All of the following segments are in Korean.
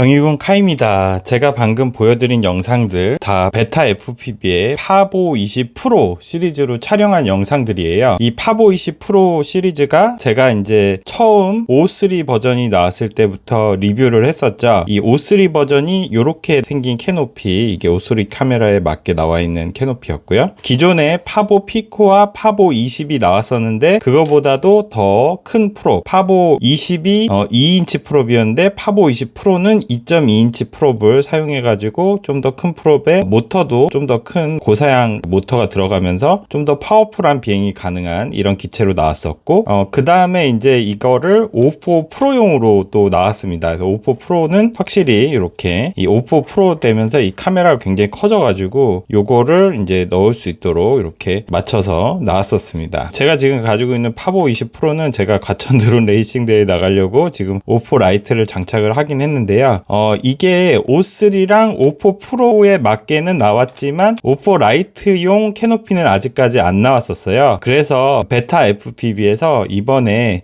경희군 카입니다. 제가 방금 보여드린 영상들 다 베타 FPV의 파보 20 프로 시리즈로 촬영한 영상들이에요. 이 파보 20 프로 시리즈가 제가 이제 처음 O3 버전이 나왔을 때부터 리뷰를 했었죠. 이 O3 버전이 이렇게 생긴 캐노피, 이게 O3 카메라에 맞게 나와 있는 캐노피였고요. 기존에 파보 피코와 파보 20이 나왔었는데 그거보다도 더 큰 프로, 파보 20이 2인치 프로비였는데 파보 20 프로는 2.2인치 프롭을 사용해 가지고 좀 더 큰 프롭에 모터도 좀 더 큰 고사양 모터가 들어가면서 좀 더 파워풀한 비행이 가능한 이런 기체로 나왔었고 어, 그 다음에 이제 이거를 O4 프로용으로 또 나왔습니다. 그래서 O4 프로는 확실히 이렇게 이 O4 프로 되면서 이 카메라가 굉장히 커져가지고 요거를 이제 넣을 수 있도록 이렇게 맞춰서 나왔었습니다. 제가 지금 가지고 있는 파보 20 프로는 제가 과천 드론 레이싱 대회 나가려고 지금 O4 라이트를 장착을 하긴 했는데요. 어, 이게 O3랑 O4 프로에 맞게는 나왔지만 O4 라이트용 캐노피는 아직까지 안 나왔었어요. 그래서 베타 FPV에서 이번에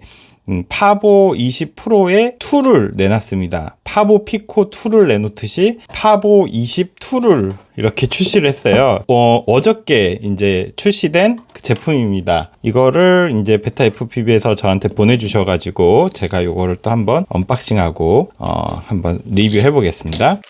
음, 파보 20 프로의 2를 내놨습니다. 파보 피코 2를 내놓듯이 파보 20 2를 이렇게 출시를 했어요. 어, 어저께 이제 출시된 그 제품입니다. 이거를 이제 베타 FPV에서 저한테 보내주셔가지고 제가 이거를 또 한번 언박싱하고 어, 한번 리뷰해 보겠습니다.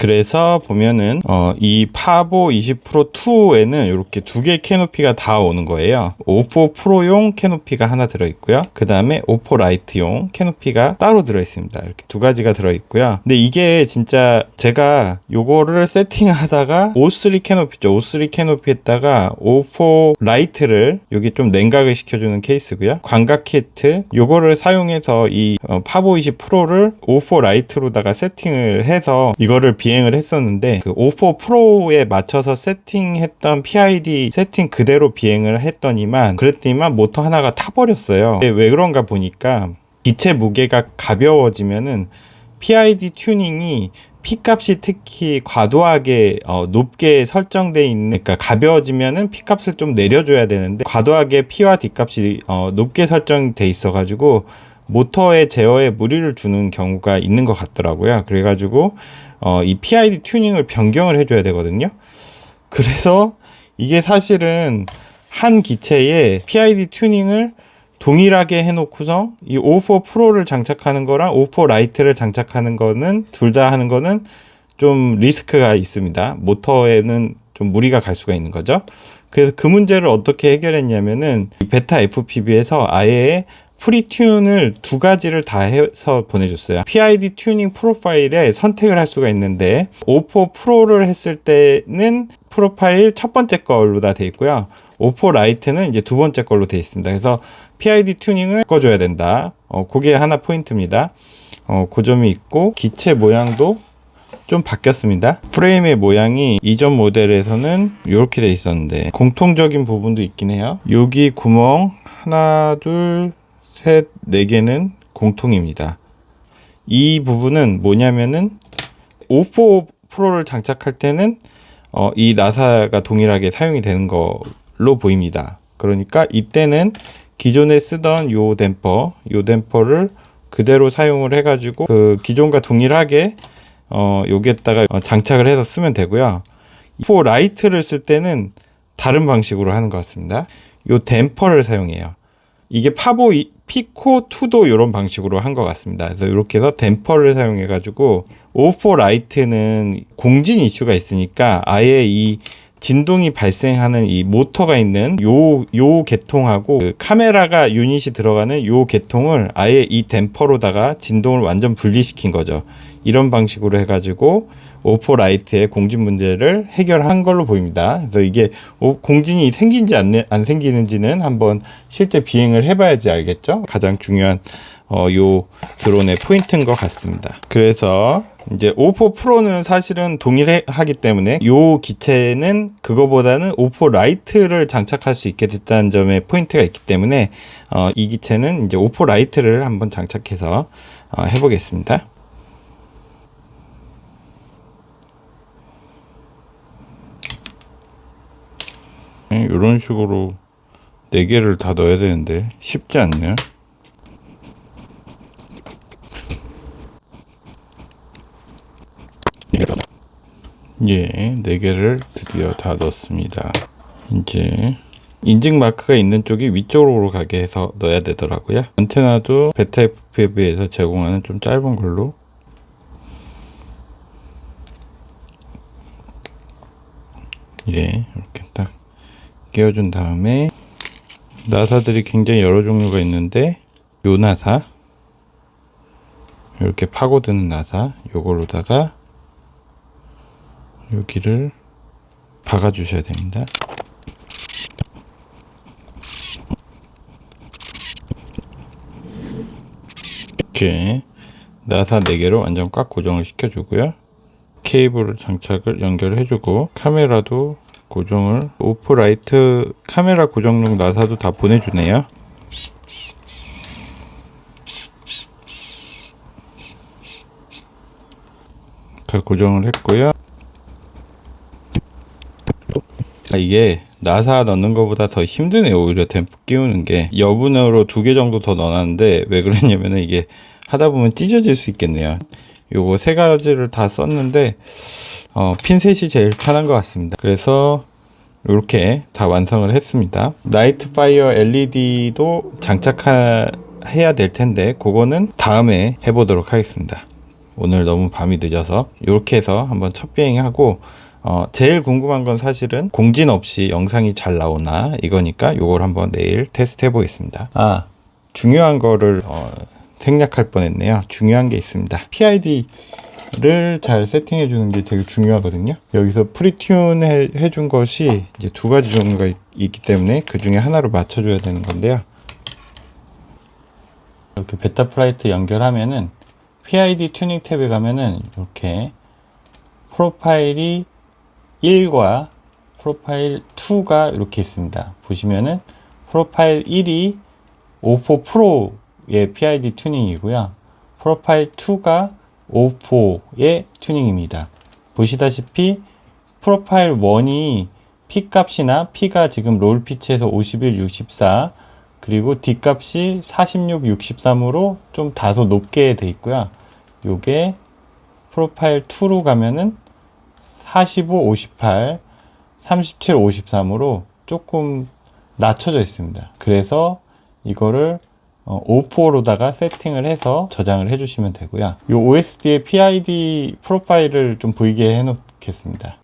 그래서 보면은 어, 이 파보 20 프로 2에는 이렇게 두 개의 캐노피가 다 오는 거예요. O4 프로용 캐노피가 하나 들어 있고요. 그 다음에 O4 라이트용 캐노피가 따로 들어 있습니다. 이렇게 두 가지가 들어 있고요. 근데 이게 진짜 제가 요거를 세팅하다가 O3 캐노피죠. O3 캐노피에다가 O4 라이트를 여기 좀 냉각을 시켜주는 케이스고요. 광각 키트 요거를 사용해서 이 어, 파보 20 프로를 O4 라이트로다가 세팅을 해서 이거를 비 행을 했었는데 그 O4 프로에 맞춰서 세팅했던 PID 세팅 그대로 비행을 했더니만 그랬더니만 모터 하나가 타버렸어요. 왜 그런가 보니까 기체 무게가 가벼워지면은 PID 튜닝이 P 값이 특히 과도하게 어, 높게 설정돼 있는 그러니까 가벼워지면은 P 값을 좀 내려줘야 되는데 과도하게 P와 D 값이 어, 높게 설정돼 있어가지고 모터의 제어에 무리를 주는 경우가 있는 것 같더라고요. 그래가지고 어, 이 PID 튜닝을 변경을 해줘야 되거든요. 그래서 이게 사실은 한 기체에 PID 튜닝을 동일하게 해놓고서 이 O4 프로를 장착하는 거랑 O4 라이트를 장착하는 거는 둘 다 하는 거는 좀 리스크가 있습니다. 모터에는 좀 무리가 갈 수가 있는 거죠. 그래서 그 문제를 어떻게 해결했냐면은 이 베타 FPV에서 아예 프리튠을 두 가지를 다 해서 보내줬어요. PID 튜닝 프로파일에 선택을 할 수가 있는데 O4 프로를 했을 때는 프로파일 첫 번째 걸로 다 돼 있고요. O4 라이트는 이제 두 번째 걸로 돼 있습니다. 그래서 PID 튜닝을 바꿔줘야 된다. 어, 그게 하나 포인트입니다. 어, 그 점이 있고 기체 모양도 좀 바뀌었습니다. 프레임의 모양이 이전 모델에서는 이렇게 돼 있었는데 공통적인 부분도 있긴 해요. 여기 구멍 하나, 둘, 셋, 네 개는 공통입니다. 이 부분은 뭐냐면은 O4 프로를 장착할 때는 어, 이 나사가 동일하게 사용이 되는 걸로 보입니다. 그러니까 이때는 기존에 쓰던 요 댐퍼, 요 댐퍼를 그대로 사용을 해가지고 그 기존과 동일하게 어, 여기에다가 어, 장착을 해서 쓰면 되고요. O4 라이트를 쓸 때는 다른 방식으로 하는 것 같습니다. 요 댐퍼를 사용해요. 이게 파보 이- 피코 2도 이런 방식으로 한 것 같습니다. 그래서 이렇게 해서 댐퍼를 사용해 가지고 O4 라이트는 공진 이슈가 있으니까 아예 이 진동이 발생하는 이 모터가 있는 요, 요 계통하고 그 카메라가 유닛이 들어가는 요 계통을 아예 이 댐퍼로다가 진동을 완전 분리시킨 거죠. 이런 방식으로 해가지고 오포 라이트의 공진 문제를 해결한 걸로 보입니다. 그래서 이게 오- 공진이 생긴지 안, 안 생기는지는 한번 실제 비행을 해봐야지 알겠죠? 가장 중요한 어, 요 드론의 포인트인 것 같습니다. 그래서 이제 오포 프로는 사실은 동일하기 때문에 요 기체는 그거보다는 오포 라이트를 장착할 수 있게 됐다는 점에 포인트가 있기 때문에 어, 이 기체는 이제 오포 라이트를 한번 장착해서 어, 해보겠습니다. 이런 식으로 네 개를 다 넣어야 되는데 쉽지 않네요. 예, 네 개를 드디어 다 넣었습니다. 이제 인증 마크가 있는 쪽이 위쪽으로 가게 해서 넣어야 되더라고요. 안테나도 베타 FPV에서 제공하는 좀 짧은 걸로 예, 끼워준 다음에 나사들이 굉장히 여러 종류가 있는데 요 나사 이렇게 파고드는 나사 요걸로다가 여기를 박아 주셔야 됩니다. 이렇게 나사 4개로 완전 꽉 고정을 시켜주고요. 케이블을 장착을 연결해주고 카메라도 고정을 오프 라이트 카메라 고정용 나사도 다 보내주네요. 다 고정을 했고요. 아, 이게 나사 넣는 것보다 더 힘드네요. 오히려 댐프 끼우는 게 여분으로 두 개 정도 더 넣어놨는데 왜 그러냐면은 이게 하다 보면 찢어질 수 있겠네요. 요거 세 가지를 다 썼는데 어, 핀셋이 제일 편한 것 같습니다. 그래서 이렇게 다 완성을 했습니다. 나이트 파이어 LED도 장착해야 될 텐데 그거는 다음에 해보도록 하겠습니다. 오늘 너무 밤이 늦어서 이렇게 해서 한번 첫 비행하고 어, 제일 궁금한 건 사실은 공진 없이 영상이 잘 나오나 이거니까 요걸 한번 내일 테스트 해보겠습니다. 아 중요한 거를 어, 생략할 뻔했네요. 중요한 게 있습니다. PID를 잘 세팅해 주는 게 되게 중요하거든요. 여기서 프리튠 해, 해준 것이 이제 두 가지 종류가 있, 있기 때문에 그 중에 하나로 맞춰줘야 되는 건데요. 이렇게 베타 플라이트 연결하면은 PID 튜닝 탭에 가면은 이렇게 프로파일이 1과 프로파일 2가 이렇게 있습니다. 보시면은 프로파일 1이 O4 프로 의 PID 튜닝이고요. 프로파일 2가 O4의 튜닝입니다. 보시다시피 프로파일 1이 P 값이나 P가 지금 롤 피치에서 51, 64 그리고 D 값이 46, 63으로 좀 다소 높게 돼 있고요. 요게 프로파일 2로 가면은 45, 58, 37, 53으로 조금 낮춰져 있습니다. 그래서 이거를 어, O4로다가 세팅을 해서 저장을 해주시면 되고요. 이 OSD의 PID 프로파일을 좀 보이게 해놓겠습니다.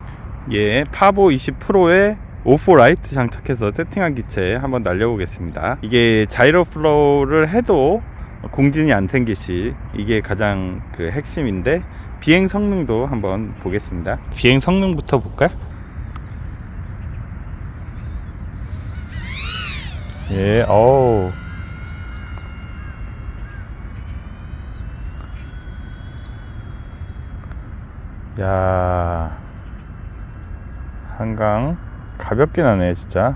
예, 파보 20 프로에 O4 라이트 장착해서 세팅한 기체 한번 날려보겠습니다. 이게 자이로 플로우를 해도 공진이 안 생기시 이게 가장 그 핵심인데 비행 성능도 한번 보겠습니다. 비행 성능부터 볼까요? 예, 어우. 야, 한강 가볍게 나네, 진짜.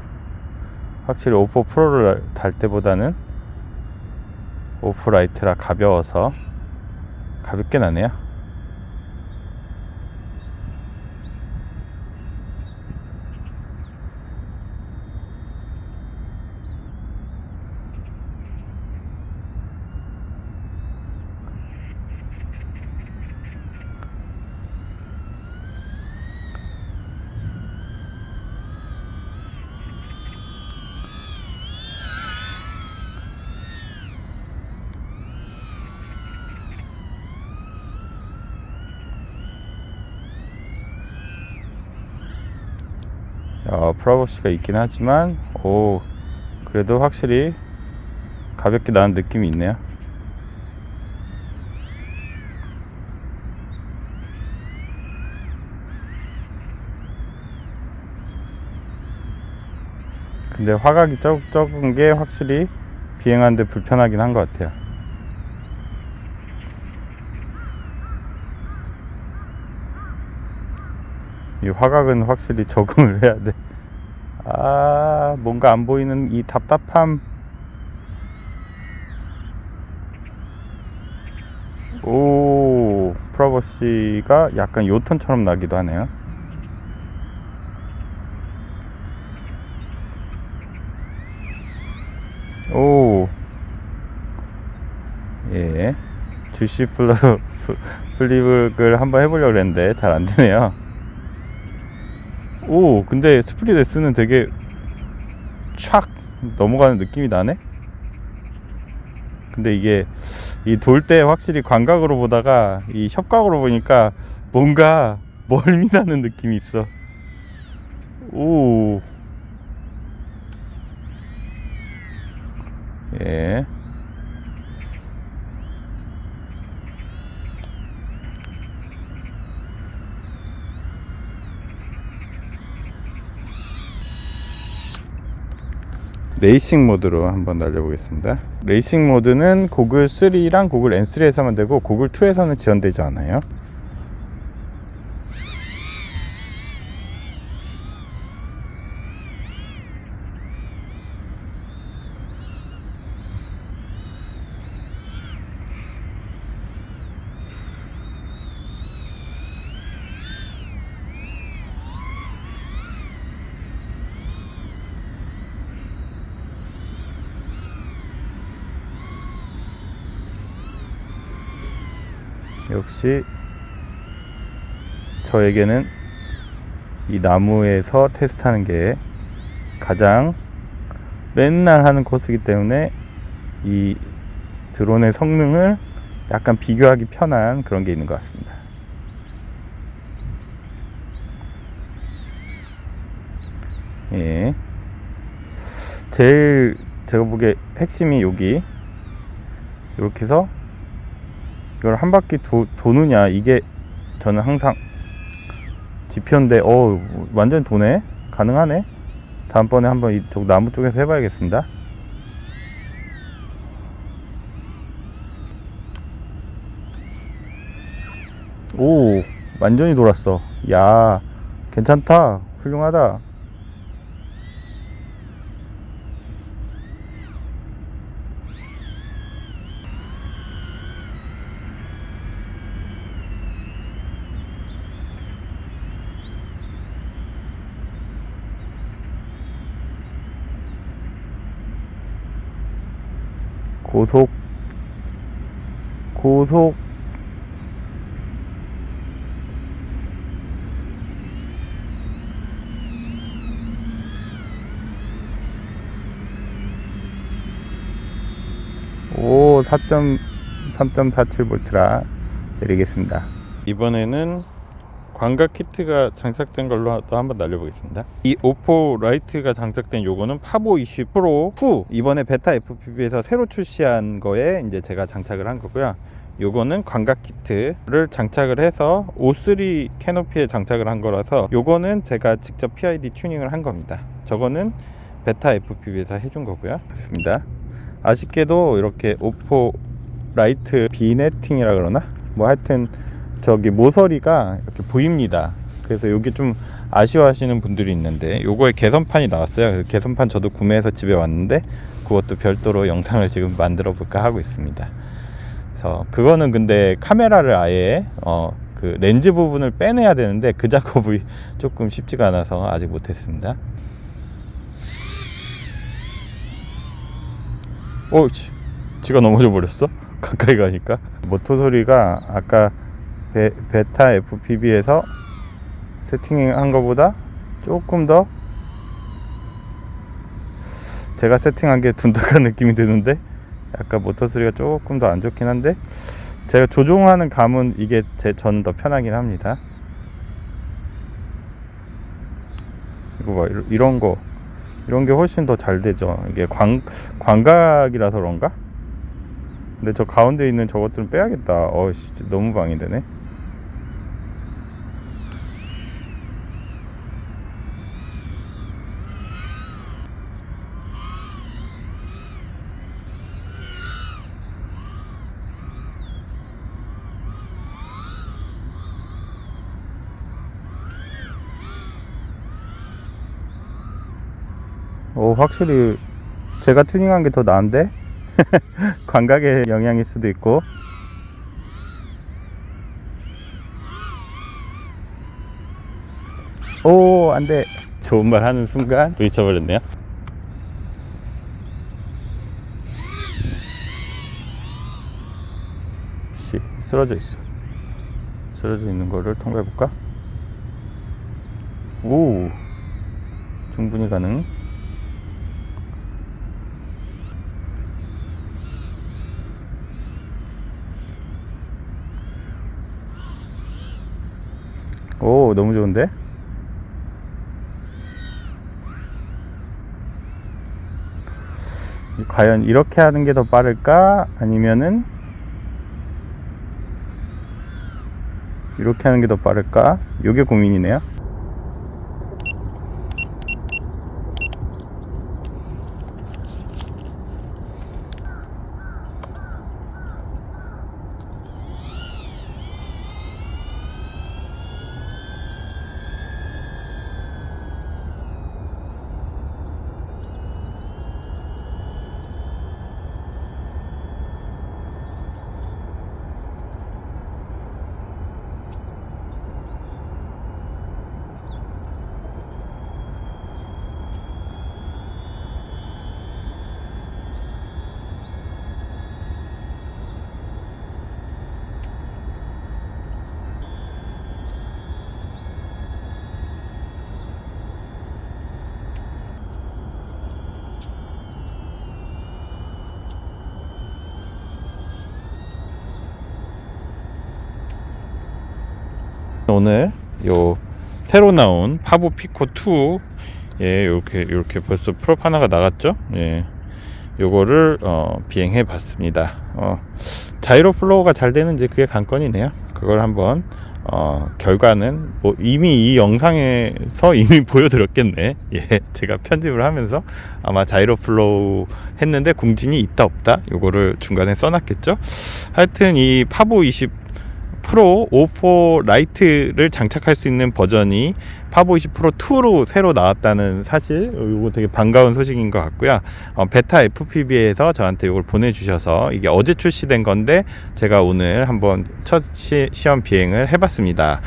확실히 오포 프로를 달 때보다는 오프 라이트라 가벼워서 가볍게 나네요. 어, 프라복시가 있긴 하지만 오 그래도 확실히 가볍게 나는 느낌이 있네요. 근데 화각이 적은 게 확실히 비행하는데 불편하긴 한 것 같아요. 이 화각은 확실히 적응을 해야 돼. 아, 뭔가 안 보이는 이 답답함. 오, 프라버시가 약간 요턴처럼 나기도 하네요. 오, 예. 주시 플러, 플립을 한번 해보려고 했는데 잘 안 되네요. 오, 근데 스프리데스는 되게 촥 넘어가는 느낌이 나네? 근데 이게 이 돌 때 확실히 광각으로 보다가 이 협각으로 보니까 뭔가 멀미 나는 느낌이 있어. 오. 예. 레이싱 모드로 한번 날려보겠습니다. 레이싱 모드는 고글 3랑 고글 N3에서만 되고 고글 2에서는 지원되지 않아요. 역시 저에게는 이 나무에서 테스트하는 게 가장 맨날 하는 코스이기 때문에 이 드론의 성능을 약간 비교하기 편한 그런 게 있는 것 같습니다. 예. 제일 제가 보기에 핵심이 여기 이렇게 해서 이걸 한 바퀴 도, 도느냐? 이게 저는 항상 지표인데 어 완전 도네? 가능하네? 다음번에 한번 이쪽 나무 쪽에서 해봐야겠습니다. 오 완전히 돌았어. 야 괜찮다. 훌륭하다 고속 고속 오 4.3.47V라 내리겠습니다. 이번에는 광각 키트가 장착된 걸로 또 한번 날려보겠습니다. 이 오포 라이트가 장착된 요거는 파보 20 프로 2 이번에 베타 FPV에서 새로 출시한 거에 이제 제가 장착을 한 거고요. 요거는 광각 키트를 장착을 해서 O3 캐노피에 장착을 한 거라서 요거는 제가 직접 PID 튜닝을 한 겁니다. 저거는 베타 FPV에서 해준 거고요. 좋습니다. 아쉽게도 이렇게 오포 라이트 비네팅이라 그러나 뭐 하여튼 저기 모서리가 이렇게 보입니다. 그래서 여기 좀 아쉬워하시는 분들이 있는데 요거에 개선판이 나왔어요. 그 개선판 저도 구매해서 집에 왔는데 그것도 별도로 영상을 지금 만들어 볼까 하고 있습니다. 그래서 그거는 근데 카메라를 아예 어 그 렌즈 부분을 빼내야 되는데 그 작업이 조금 쉽지가 않아서 아직 못했습니다. 오, 지, 지가 넘어져 버렸어? 가까이 가니까 모터 소리가 아까 베, 베타 FPV에서 세팅한 것보다 조금 더 제가 세팅한 게 둔탁한 느낌이 드는데 약간 모터 소리가 조금 더 안 좋긴 한데 제가 조종하는 감은 이게 제 저는 더 편하긴 합니다. 이거 봐 이런- 이런 거 이런 게 훨씬 더 잘 되죠. 이게 광 광각이라서 그런가? 근데 저 가운데 있는 저것들은 빼야겠다. 어씨 너무 방해되네. 오, 확실히 제가 튜닝한 게 더 나은데? 감각의 영향일 수도 있고. 오, 안 돼. 좋은 말 하는 순간 부딪혀버렸네요. 씨, 쓰러져 있어. 쓰러져 있는 거를 통과해 볼까? 오, 충분히 가능. 오, 너무 좋은데? 과연 이렇게 하는 게 더 빠를까? 아니면은 이렇게 하는 게 더 빠를까? 요게 고민이네요. 오늘 요 새로 나온 파보 피코 2 예, 요렇게 요렇게 벌써 프롭 하나가 나갔죠? 예. 요거를 어, 비행해 봤습니다. 어, 자이로 플로우가 잘 되는지 그게 관건이네요. 그걸 한번 어, 결과는 뭐 이미 이 영상에서 이미 보여드렸겠네. 예, 제가 편집을 하면서 아마 자이로 플로우 했는데 궁진이 있다 없다 요거를 중간에 써놨겠죠. 하여튼 이 파보 20 프로 5.4 라이트를 장착할 수 있는 버전이 파보 20 프로 2로 새로 나왔다는 사실 이거 되게 반가운 소식인 것 같고요. 어, 베타 FPV에서 저한테 이걸 보내주셔서 이게 어제 출시된 건데 제가 오늘 한번 첫 시, 험 비행을 해봤습니다.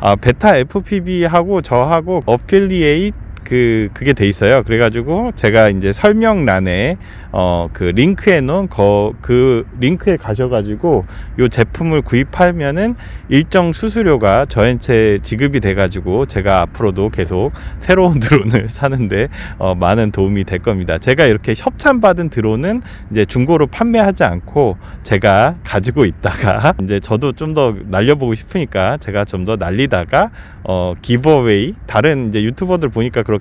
어, 베타 FPV하고 저하고 어필리에이트 그 그게 돼 있어요. 그래가지고 제가 이제 설명란에 어 그 링크해 놓은 거 그 링크에 가셔가지고 요 제품을 구입하면은 일정 수수료가 저한테 지급이 돼가지고 제가 앞으로도 계속 새로운 드론을 사는데 어 많은 도움이 될 겁니다. 제가 이렇게 협찬 받은 드론은 이제 중고로 판매하지 않고 제가 가지고 있다가 이제 저도 좀 더 날려보고 싶으니까 제가 좀 더 날리다가 어 기버웨이 다른 이제 유튜버들 보니까 그렇게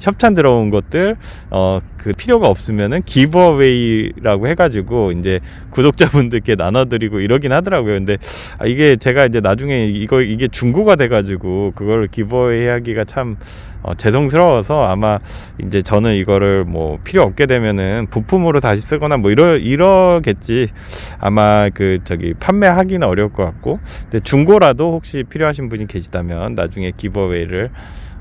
협찬 들어온 것들 어 그 필요가 없으면은 기버웨이라고 해가지고 이제 구독자분들께 나눠드리고 이러긴 하더라고요. 근데 아, 이게 제가 이제 나중에 이거 이게 중고가 돼가지고 그걸 기버웨이 하기가 참 어, 죄송스러워서 아마 이제 저는 이거를 뭐 필요 없게 되면은 부품으로 다시 쓰거나 뭐 이러 이러겠지 아마 그 저기 판매하기는 어려울 것 같고 근데 중고라도 혹시 필요하신 분이 계시다면 나중에 기버웨이를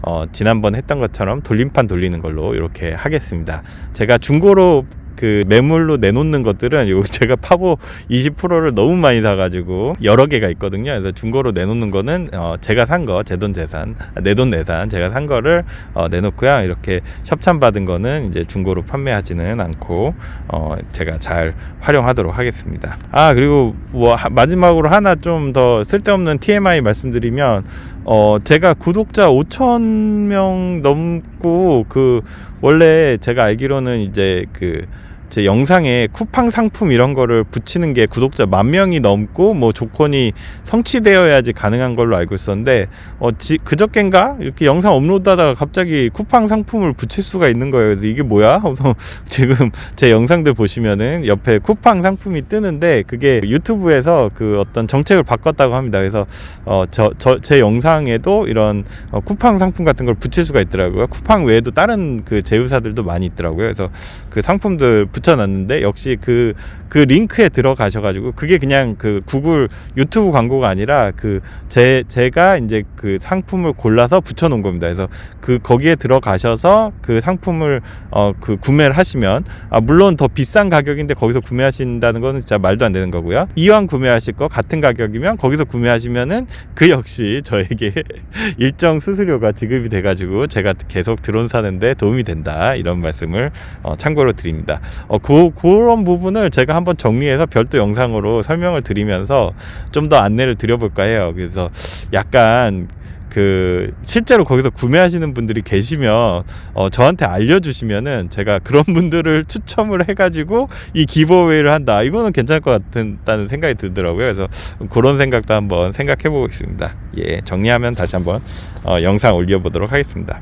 어, 지난번 했던 것처럼 돌림판 돌리는 걸로 이렇게 하겠습니다. 제가 중고로 그 매물로 내놓는 것들은 요 제가 파보 20%를 너무 많이 사가지고 여러 개가 있거든요. 그래서 중고로 내놓는 거는 어 제가 산 거 제 돈 재산 내 돈 내산 제가 산 거를 어 내놓고요. 이렇게 협찬 받은 거는 이제 중고로 판매하지는 않고 어 제가 잘 활용하도록 하겠습니다. 아 그리고 뭐 하, 마지막으로 하나 좀 더 쓸데없는 TMI 말씀드리면 어 제가 구독자 5천 명 넘고 그 원래 제가 알기로는 이제 그 제 영상에 쿠팡 상품 이런 거를 붙이는 게 구독자 만 명이 넘고 뭐 조건이 성취되어야지 가능한 걸로 알고 있었는데 어 지, 그저껜가 이렇게 영상 업로드하다가 갑자기 쿠팡 상품을 붙일 수가 있는 거예요. 그래서 이게 뭐야? 그래서 지금 제 영상들 보시면은 옆에 쿠팡 상품이 뜨는데 그게 유튜브에서 그 어떤 정책을 바꿨다고 합니다. 그래서 어저 저제 영상에도 이런 어, 쿠팡 상품 같은 걸 붙일 수가 있더라고요. 쿠팡 외에도 다른 그 제휴사들도 많이 있더라고요. 그래서 그 상품들 붙여놨는데 역시 그 그 링크에 들어가셔가지고 그게 그냥 그 구글 유튜브 광고가 아니라 그 제 제가 이제 그 상품을 골라서 붙여놓은 겁니다. 그래서 그 거기에 들어가셔서 그 상품을 어 그 구매를 하시면 아 물론 더 비싼 가격인데 거기서 구매하신다는 거는 진짜 말도 안 되는 거고요. 이왕 구매하실 거 같은 가격이면 거기서 구매하시면은 그 역시 저에게 일정 수수료가 지급이 돼가지고 제가 계속 드론 사는데 도움이 된다 이런 말씀을 어, 참고로 드립니다. 어, 그, 그런 부분을 제가 한번 정리해서 별도 영상으로 설명을 드리면서 좀 더 안내를 드려볼까 해요. 그래서 약간 그 실제로 거기서 구매하시는 분들이 계시면 어, 저한테 알려주시면은 제가 그런 분들을 추첨을 해가지고 이 기버웨이를 한다. 이거는 괜찮을 것 같다는 생각이 들더라고요. 그래서 그런 생각도 한번 생각해 보고 있습니다. 예, 정리하면 다시 한번 어, 영상 올려보도록 하겠습니다.